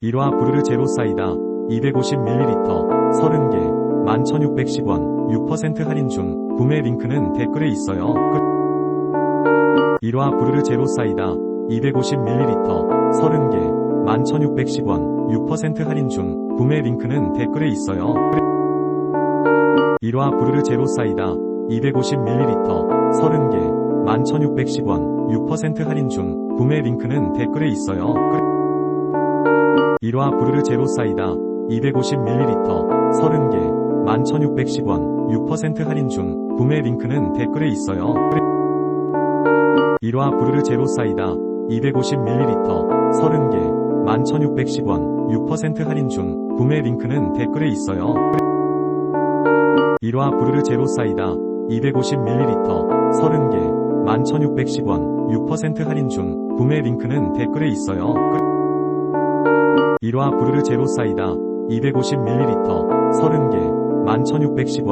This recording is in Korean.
일화 부르르 제로 사이다 250ml 30개 11,610원 6% 할인 중 구매 링크는 댓글에 있어요. 끝. 일화 부르르 제로 사이다 250ml 30개 11,610원 6% 할인 중 구매 링크는 댓글에 있어요. 끝. 일화 부르르 제로 사이다 250ml 30개 11,610원 6% 할인 중 구매 링크는 댓글에 있어요. 끝. 일화 부르르 제로 사이다 250ml 30개 11,610원 6% 할인 중 구매 링크는 댓글에 있어요. 끝. 일화 부르르 제로 사이다 250ml 30개 11,610원 6% 할인 중 구매 링크는 댓글에 있어요. 끝. 일화 부르르 제로 사이다 250ml 30개 11,610원 6% 할인 중 구매 링크는 댓글에 있어요. 끝. 일화 부르르 제로 사이다. 250ml 30개. 11,610원